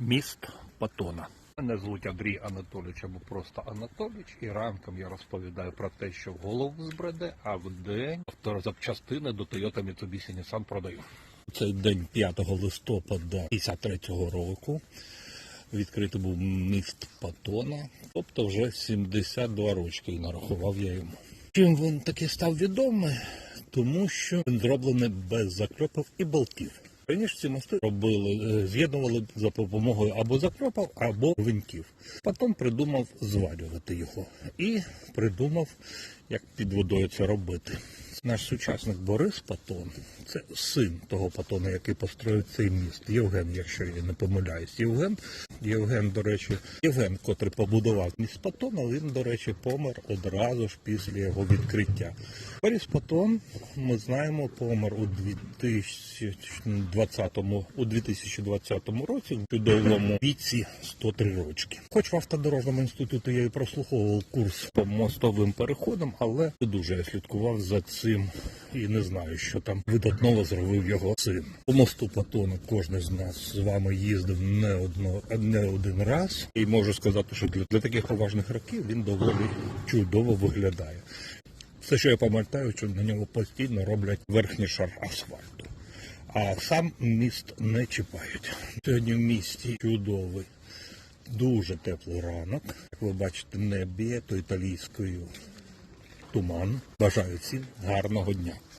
Міст Патона. Мене звуть Андрій Анатолійович або просто Анатолійович, і ранком я розповідаю про те, що в голову збреде, а в день запчастини до Toyota Mitsubishi Nissan продаю. Цей день 5 листопада 53-го року відкритий був міст Патона, тобто вже 72 рочки і нарахував я йому. Чим він таки став відомий? Тому що він зроблений без закльопів і болтів. Раніше ці мости робили, е, з'єднували за допомогою або закльопів, або винтів. Потім придумав зварювати його і придумав, як під водою це робити. Наш сучасник Борис Патон, це син того Патона, який построїв цей міст. Євген, якщо я не помиляюсь. Євген, Євген, до речі, Євген, котрий побудував міст Патона, він, до речі, помер одразу ж після його відкриття. Борис Патон, ми знаємо, помер у 2020, у 2020 році в чудовому віці 103 рочки. Хоч в автодорожному інституті я і прослуховував курс по мостовим переходам, але не дуже я слідкував за цим і не знаю, що там видатного зробив його син. По мосту Патону кожен з нас з вами їздив не одно не один раз, і можу сказати, що для, для таких поважних років він доволі чудово виглядає. Все, що я пам'ятаю, що на нього постійно роблять верхній шар асфальту. А сам міст не чіпають. Сьогодні в місті чудовий, дуже теплий ранок. Як ви бачите, не б'є то італійською туман. Бажаю всім гарного дня.